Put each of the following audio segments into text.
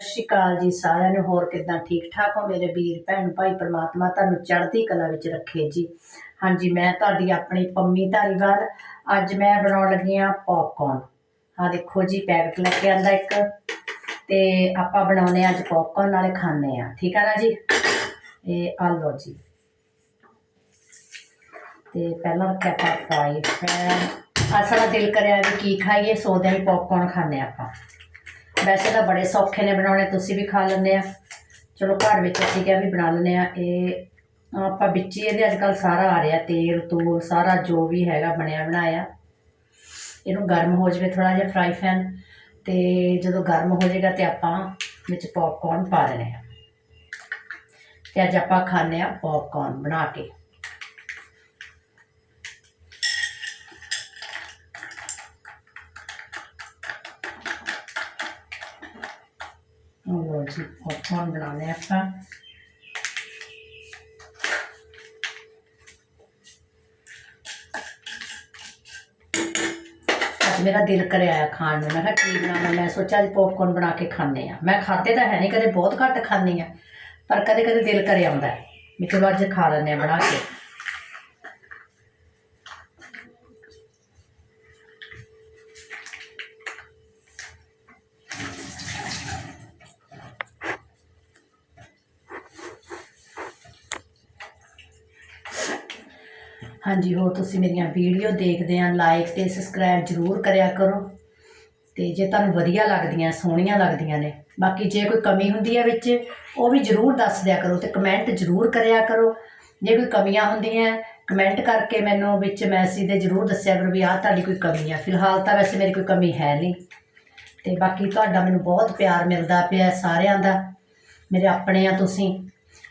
ਸਤਿ ਸ਼੍ਰੀ ਅਕਾਲ ਜੀ ਸਾਰਿਆਂ ਨੂੰ, ਹੋਰ ਕਿਦਾਂ ਠੀਕ ਠਾਕ ਹੋ? ਮੇਰੇ ਵੀਰ, ਭੈਣ, ਭਾਈ, ਪ੍ਰਮਾਤਮਾ ਤੁਹਾਨੂੰ ਚੜ੍ਹਦੀ ਕਲਾ ਵਿੱਚ ਰੱਖੇ ਜੀ। ਹਾਂਜੀ, ਮੈਂ ਤੁਹਾਡੀ ਆਪਣੀ ਪੰਮੀ ਧਾਰੀਵਾਲ ਅੱਜ ਮੈਂ ਬਣਾਉਣ ਲੱਗੀ ਆ ਪੌਪਕੌਰਨ ਆ ਦੇਖੋ ਜੀ ਪੈਕਟ ਲੈ ਕੇ ਆਂਦਾ ਇੱਕ ਤੇ ਆਪਾਂ ਬਣਾਉਨੇ ਆ ਅੱਜ ਪੌਪਕੌਰਨ ਨਾਲੇ ਖਾਣੇ ਆ ਠੀਕ ਆ ਨਾ ਜੀ? ਇਹ ਆ ਲਓ ਜੀ। ਤੇ ਪਹਿਲਾਂ ਰੱਖਿਆ ਆਪਾਂ ਫਰਾਈ ਪੈਨ ਅਸਲਾ ਦਿਲ ਕਰਿਆ ਵੀ ਕੀ ਖਾਈਏ ਸੋਚਦੇ ਹੀ ਪੌਪਕੌਰਨ ਖਾਣੇ ਆਪਾਂ। ਵੈਸੇ ਤਾਂ ਬੜੇ ਸੌਖੇ ਨੇ ਬਣਾਉਣੇ, ਤੁਸੀਂ ਵੀ ਖਾ ਲੈਂਦੇ ਆ। ਚਲੋ ਘਰ ਵਿੱਚ ਅਸੀਂ ਕਿਹਾ ਵੀ ਬਣਾ ਲੈਂਦੇ ਆ। ਇਹ ਆਪਾਂ ਵਿੱਚ ਹੀ ਇਹਦੇ ਅੱਜ ਕੱਲ ਸਾਰਾ ਆ ਰਿਹਾ, ਤੇਲ, ਤੂਲ, ਸਾਰਾ ਜੋ ਵੀ ਹੈਗਾ ਬਣਿਆ ਬਣਾਇਆ। ਇਹਨੂੰ ਗਰਮ ਹੋ ਜਾਵੇ ਥੋੜਾ ਜਿਹਾ ਫਰਾਈ ਪੈਨ ਤੇ ਜਦੋਂ ਗਰਮ ਹੋ ਜਾਏਗਾ ਤੇ ਆਪਾਂ ਵਿੱਚ ਪੌਪਕੌਰਨ ਪਾ ਦੇਣੇ ਆ। ਤੇ ਅੱਜ ਆਪਾਂ ਖਾਣੇ ਆ ਪੌਪਕੌਰਨ ਬਣਾ ਕੇ। ਪੌਪਕੌਰਨ ਬਣਾਉਣੇ ਆਪਾਂ ਅੱਜ ਮੇਰਾ ਦਿਲ ਕਰਿਆ ਖਾਣ ਨੂੰ। ਮੈਂ ਕਿਹਾ ਕੀ ਬਣਾਵਾਂ? ਮੈਂ ਸੋਚਿਆ ਅੱਜ ਪੌਪਕੌਰਨ ਬਣਾ ਕੇ ਖਾਣੇ ਆ। ਮੈਂ ਖਾਦੇ ਤਾਂ ਹੈ ਨਹੀਂ ਕਦੇ ਬਹੁਤ ਘੱਟ ਖਾਂਦੀ ਆ, ਪਰ ਕਦੇ ਕਦੇ ਦਿਲ ਕਰੇ ਆਉਂਦਾ ਮੈਂ ਵੀ ਚਲੋ ਅੱਜ ਖਾ ਲੈਂਦੇ ਆ ਬਣਾ ਕੇ। ਹਾਂਜੀ, ਹੋਰ ਤੁਸੀਂ ਮੇਰੀਆਂ ਵੀਡੀਓ ਦੇਖਦੇ ਆ ਲਾਈਕ ਤੇ ਸਬਸਕ੍ਰਾਈਬ ਜ਼ਰੂਰ ਕਰਿਆ ਕਰੋ। ਤੇ ਜੇ ਤੁਹਾਨੂੰ ਵਧੀਆ ਲੱਗਦੀਆਂ, ਸੋਹਣੀਆਂ ਲੱਗਦੀਆਂ ਨੇ, ਬਾਕੀ ਜੇ ਕੋਈ ਕਮੀ ਹੁੰਦੀ ਹੈ ਵਿੱਚ, ਉਹ ਵੀ ਜ਼ਰੂਰ ਦੱਸ ਦਿਆ ਕਰੋ ਤੇ ਕਮੈਂਟ ਜ਼ਰੂਰ ਕਰਿਆ ਕਰੋ। ਜੇ ਕੋਈ ਕਮੀਆਂ ਹੁੰਦੀਆਂ ਕਮੈਂਟ ਕਰਕੇ ਮੈਨੂੰ ਵਿੱਚ ਮੈਸੇਜ ਦੇ ਜ਼ਰੂਰ ਦੱਸਿਆ ਕਰੋ ਵੀ ਆਹ ਤੁਹਾਡੀ ਕੋਈ ਕਮੀ ਆ। ਫਿਲਹਾਲ ਤਾਂ ਵੈਸੇ ਮੇਰੀ ਕੋਈ ਕਮੀ ਹੈ ਨਹੀਂ। ਤੇ ਬਾਕੀ ਤੁਹਾਡਾ ਮੈਨੂੰ ਬਹੁਤ ਪਿਆਰ ਮਿਲਦਾ ਪਿਆ ਸਾਰਿਆਂ ਦਾ। ਮੇਰੇ ਆਪਣੇ ਆ ਤੁਸੀਂ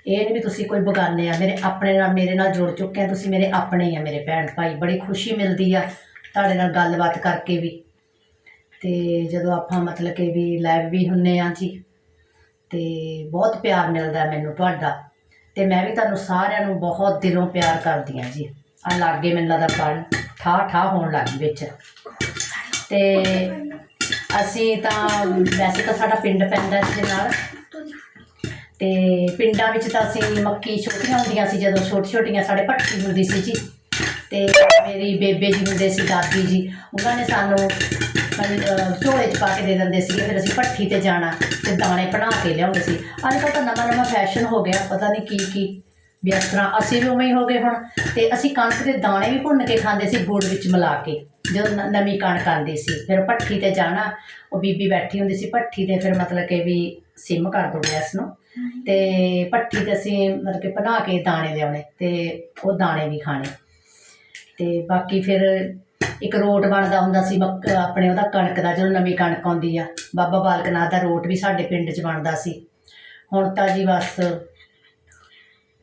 ਇਹ ਨਹੀਂ ਵੀ ਤੁਸੀਂ ਕੋਈ ਬਗਾਨੇ ਆ, ਮੇਰੇ ਆਪਣੇ ਨਾਲ, ਮੇਰੇ ਨਾਲ ਜੁੜ ਚੁੱਕੇ ਆ, ਤੁਸੀਂ ਮੇਰੇ ਆਪਣੇ ਹੀ ਆ, ਮੇਰੇ ਭੈਣ ਭਾਈ। ਬੜੀ ਖੁਸ਼ੀ ਮਿਲਦੀ ਆ ਤੁਹਾਡੇ ਨਾਲ ਗੱਲਬਾਤ ਕਰਕੇ ਵੀ। ਤੇ ਜਦੋਂ ਆਪਾਂ ਮਤਲਬ ਕਿ ਵੀ ਲਾਈਵ ਵੀ ਹੁੰਨੇ ਆ ਜੀ, ਤੇ ਬਹੁਤ ਪਿਆਰ ਮਿਲਦਾ ਮੈਨੂੰ ਤੁਹਾਡਾ। ਤੇ ਮੈਂ ਵੀ ਤੁਹਾਨੂੰ ਸਾਰਿਆਂ ਨੂੰ ਬਹੁਤ ਦਿਲੋਂ ਪਿਆਰ ਕਰਦੀ ਆ ਜੀ। ਆ ਲਾਗੇ ਮੈਨੂੰ ਲੱਗਦਾ ਪਾਣੀ ਠਾ ਠਾ ਹੋਣ ਲੱਗ ਗਈ ਵਿੱਚ। ਤੇ ਅਸੀਂ ਤਾਂ, ਵੈਸੇ ਤਾਂ ਸਾਡਾ ਪਿੰਡ ਪੈਂਦਾ ਇਸ ਦੇ ਨਾਲ। ਤੇ ਪਿੰਡਾਂ ਵਿੱਚ ਤਾਂ ਅਸੀਂ ਮੱਕੀ ਛੋਟੀਆਂ ਹੁੰਦੀਆਂ ਸੀ, ਜਦੋਂ ਛੋਟੀ ਛੋਟੀਆਂ ਸਾਡੇ ਭੱਠੀ ਹੁੰਦੀ ਸੀ ਜੀ। ਤੇ ਮੇਰੀ ਬੇਬੇ ਜੀ ਹੁੰਦੇ ਸੀ, ਦਾਦੀ ਜੀ, ਉਹਨਾਂ ਨੇ ਸਾਨੂੰ ਝੋਲੇ 'ਚ ਪਾ ਕੇ ਦੇ ਦਿੰਦੇ ਸੀ ਫਿਰ ਅਸੀਂ ਭੱਠੀ ਤੇ ਜਾਣਾ ਤੇ ਦਾਣੇ ਬਣਾ ਕੇ ਲਿਆਉਂਦੇ ਸੀ। ਅੱਜ ਕੱਲ੍ਹ ਤਾਂ ਨਵਾਂ ਨਵਾਂ ਫੈਸ਼ਨ ਹੋ ਗਿਆ, ਪਤਾ ਨਹੀਂ ਕੀ ਕੀ, ਵੀ ਇਸ ਤਰ੍ਹਾਂ ਅਸੀਂ ਵੀ ਉਵੇਂ ਹੀ ਹੋ ਗਏ ਹੁਣ। ਤੇ ਅਸੀਂ ਕਣਕ ਦੇ ਦਾਣੇ ਵੀ ਭੁੰਨ ਕੇ ਖਾਂਦੇ ਸੀ, ਗੁੜ ਵਿੱਚ ਮਿਲਾ ਕੇ, ਜਦੋਂ ਨਵੀਂ ਕਣਕ ਆਉਂਦੀ ਸੀ, ਫਿਰ ਭੱਠੀ ਤੇ ਜਾਣਾ, ਉਹ ਬੀਬੀ ਬੈਠੀ ਹੁੰਦੀ ਸੀ ਭੱਠੀ ਤੇ, ਫਿਰ ਮਤਲਬ ਕਿ ਵੀ ਸਿਮ ਕਰ ਦੋ ਗੈਸ ਨੂੰ। ਤੇ ਭੱਠੀ ਤੇ ਅਸੀਂ ਮਤਲਬ ਕਿ ਬਣਾ ਕੇ ਦਾਣੇ ਲਿਆਉਣੇ ਤੇ ਉਹ ਦਾਣੇ ਵੀ ਖਾਣੇ। ਤੇ ਬਾਕੀ ਫਿਰ ਇੱਕ ਰੋਟ ਬਣਦਾ ਹੁੰਦਾ ਸੀ ਮੱਕ ਆਪਣੇ ਉਹਦਾ ਕਣਕ ਦਾ ਜਦੋਂ ਨਵੀਂ ਕਣਕ ਆਉਂਦੀ ਆ ਬਾਬਾ ਬਾਲਕ ਨਾਥ ਦਾ ਰੋਟ ਵੀ ਸਾਡੇ ਪਿੰਡ 'ਚ ਬਣਦਾ ਸੀ। ਹੁਣ ਤਾਂ ਜੀ ਬਸ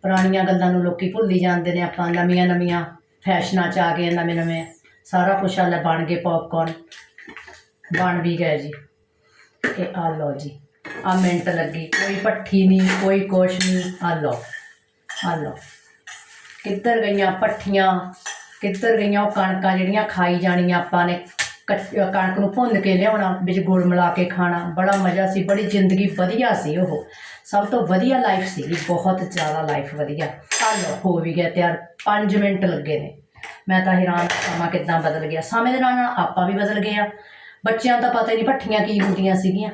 ਪੁਰਾਣੀਆਂ ਗੱਲਾਂ ਨੂੰ ਲੋਕੀ ਭੁੱਲੀ ਜਾਂਦੇ ਨੇ ਆਪਾਂ ਨਵੀਆਂ ਨਵੀਆਂ ਫੈਸ਼ਨਾਂ 'ਚ ਆ ਗਏ ਨਵੇਂ ਨਵੇਂ ਸਾਰਾ ਕੁਛ ਹਾਲੇ ਬਣ ਗਏ ਪੌਪਕੌਰਨ ਬਣ ਵੀ ਗਏ ਜੀ। ਇਹ ਆ ਲਓ ਜੀ। ਆ ਮਿੰਟ ਲੱਗੀ, ਕੋਈ ਭੱਠੀ ਨਹੀਂ, ਕੋਈ ਕੁਛ ਨਹੀਂ, ਆ ਲਓ ਆ ਲਓ। ਕਿੱਧਰ ਗਈਆਂ ਪੱਠੀਆਂ ਕਿੱਧਰ ਗਈਆਂ ਉਹ ਕਣਕਾਂ ਜਿਹੜੀਆਂ ਖਾਈ ਜਾਣੀਆਂ ਆਪਾਂ ਨੇ? ਕਣਕ ਨੂੰ ਭੁੰਨ ਕੇ ਲਿਆਉਣਾ, ਵਿੱਚ ਗੁੜ ਮਿਲਾ ਕੇ ਖਾਣਾ, ਬੜਾ ਮਜ਼ਾ ਸੀ, ਬੜੀ ਜ਼ਿੰਦਗੀ ਵਧੀਆ ਸੀ ਉਹ। ਸਭ ਤੋਂ ਵਧੀਆ ਲਾਈਫ ਸੀਗੀ, ਬਹੁਤ ਜ਼ਿਆਦਾ ਲਾਈਫ ਵਧੀਆ। ਆ ਲਓ, ਹੋ ਵੀ ਗਿਆ ਤਿਆਰ 5 ਮਿੰਟ ਲੱਗੇ ਨੇ। ਮੈਂ ਤਾਂ ਹੈਰਾਨ, ਸਮਾਂ ਕਿੱਦਾਂ ਬਦਲ ਗਿਆ। ਸਮੇਂ ਦੇ ਨਾਲ ਨਾਲ ਆਪਾਂ ਵੀ ਬਦਲ ਗਏ ਆ। ਬੱਚਿਆਂ ਦਾ ਪਤਾ ਹੀ ਨਹੀਂ ਭੱਠੀਆਂ ਕੀ ਹੁੰਦੀਆਂ ਸੀਗੀਆਂ।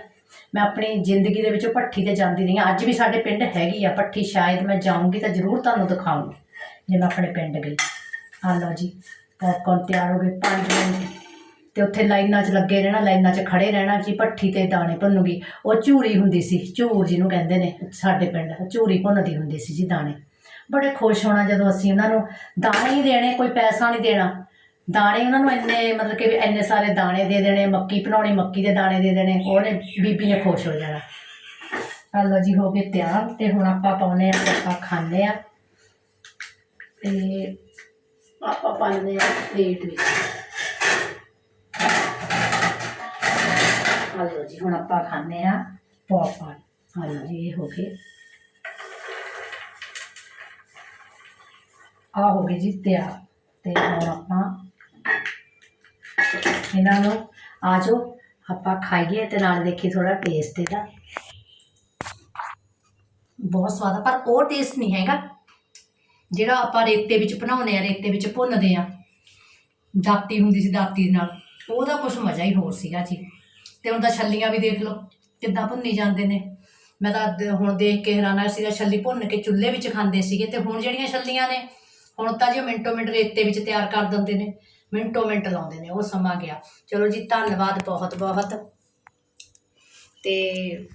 ਮੈਂ ਆਪਣੀ ਜ਼ਿੰਦਗੀ ਦੇ ਵਿੱਚੋਂ ਭੱਠੀ ਤੇ ਜਾਂਦੀ ਰਹੀ ਹਾਂ। ਅੱਜ ਵੀ ਸਾਡੇ ਪਿੰਡ ਹੈਗੀ ਆ ਭੱਠੀ, ਸ਼ਾਇਦ ਮੈਂ ਜਾਊਂਗੀ ਤਾਂ ਜ਼ਰੂਰ ਤੁਹਾਨੂੰ ਦਿਖਾਊਂਗੀ, ਜੇ ਮੈਂ ਆਪਣੇ ਪਿੰਡ ਗਈ। ਆ ਲਓ ਜੀ ਪੌਪਕੌਰਨ ਤਿਆਰ ਹੋ ਗਏ 5 ਮਿੰਟ। ਤੇ ਉੱਥੇ ਲਾਈਨਾਂ 'ਚ ਲੱਗੇ ਰਹਿਣਾ, ਲਾਈਨਾਂ 'ਚ ਖੜੇ ਰਹਿਣਾ ਜੀ, ਭੱਠੀ ਤੇ ਦਾਣੇ ਭੁੰਨੂਗੀ। ਉਹ ਝੂਰੀ ਹੁੰਦੀ ਸੀ, ਝੂਰ ਜਿਹਨੂੰ ਕਹਿੰਦੇ ਨੇ ਸਾਡੇ ਪਿੰਡ, ਝੂਰੀ ਭੁੰਨਦੀ ਹੁੰਦੀ ਸੀ ਜੀ ਦਾਣੇ। ਬੜੇ ਖੁਸ਼ ਹੋਣਾ ਜਦੋਂ ਅਸੀਂ ਉਹਨਾਂ ਨੂੰ ਦਾਣੇ ਹੀ ਦੇਣੇ, ਕੋਈ ਪੈਸਾ ਨਹੀਂ ਦੇਣਾ। ਦਾਣੇ ਉਹਨਾਂ ਨੂੰ ਇੰਨੇ ਮਤਲਬ ਕਿ ਇੰਨੇ ਸਾਰੇ ਦਾਣੇ ਦੇ ਦੇਣੇ, ਮੱਕੀ ਬਣਾਉਣੀ, ਮੱਕੀ ਦੇ ਦਾਣੇ ਦੇ ਦੇਣੇ ਉਹਨੇ ਬੀਬੀ ਨੇ ਖੁਸ਼ ਹੋ ਜਾਣਾ। ਆ ਲਓ ਜੀ, ਹੋ ਗਏ ਤਿਆਰ ਤੇ ਹੁਣ ਆਪਾਂ ਪਾਉਨੇ ਆ ਆਪਾਂ ਖਾਂਦੇ ਆ ਤੇ ਆਪਾਂ ਪਾਉਂਦੇ ਆ ਪਲੇਟ ਵਿੱਚ। ਆ ਲਓ ਜੀ, ਹੁਣ ਆਪਾਂ ਖਾਂਦੇ ਆ ਪੌਪਕਾਰਨ ਆ ਲਓ ਜੀ, ਇਹ ਹੋ ਗਏ। ਆ ਹੋ ਗਏ ਜੀ ਤਿਆਰ। ਤੇ ਹੁਣ ਆਪਾਂ ਇਹਨਾਂ ਨੂੰ ਆ ਜਾਓ, ਆਪਾਂ ਖਾਈਏ ਤੇ ਨਾਲ ਦੇਖੀ ਥੋੜਾ ਟੇਸਟ ਇਹਦਾ। ਬਹੁਤ ਸਵਾਦ ਆ, ਪਰ ਉਹ ਟੇਸਟ ਨਹੀਂ ਹੈਗਾ। ਜਿਹੜਾ ਆਪਾਂ ਰੇਤੇ ਵਿੱਚ ਬਣਾਉਂਦੇ ਆ, ਰੇਤੇ ਵਿੱਚ ਭੁੰਨਦੇ ਆ, ਦਾਤੀ ਹੁੰਦੀ ਸੀ ਦਾਤੀ ਦੇ ਨਾਲ, ਉਹਦਾ ਕੁਝ ਮਜ਼ਾ ਹੀ ਹੋਰ ਸੀਗਾ ਜੀ। ਤੇ ਹੁਣ ਤਾਂ ਛੱਲੀਆਂ ਵੀ ਦੇਖ ਲਓ, ਕਿੱਦਾਂ ਭੁੰਨੀ ਜਾਂਦੇ ਨੇ। ਮੈਂ ਤਾਂ ਹੁਣ ਦੇਖ ਕੇ ਹੈਰਾਨਾ ਸੀਗਾ, ਛੱਲੀ ਭੁੰਨ ਕੇ ਚੁੱਲ੍ਹੇ ਵਿੱਚ ਖਾਂਦੇ ਸੀਗੇ ਤੇ ਹੁਣ ਜਿਹੜੀਆਂ ਛੱਲੀਆਂ ਨੇ, ਹੁਣ ਤਾਂ ਜੀ ਮਿੰਟੋ ਮਿੰਟ ਰੇਤੇ ਵਿੱਚ ਤਿਆਰ ਕਰ ਦਿੰਦੇ ਨੇ। ਮਿੰਟੋ ਮਿੰਟ ਲਾਉਂਦੇ ਨੇ, ਉਹ ਸਮਾਂ ਗਿਆ। ਚਲੋ ਜੀ, ਧੰਨਵਾਦ ਬਹੁਤ ਬਹੁਤ। ਤੇ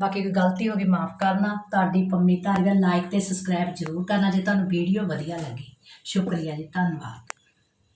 ਬਾਕੀ ਕੋਈ ਗਲਤੀ ਹੋ ਗਈ, ਮਾਫ ਕਰਨਾ। ਤੁਹਾਡੀ ਪੰਮੀ ਧਾਰੀਵਾਲ ਲਾਈਕ ਤੇ ਸਬਸਕ੍ਰਾਈਬ ਜ਼ਰੂਰ ਕਰਨਾ ਜੇ ਤੁਹਾਨੂੰ ਵੀਡੀਓ ਵਧੀਆ ਲੱਗੀ। ਸ਼ੁਕਰੀਆ ਜੀ, ਧੰਨਵਾਦ।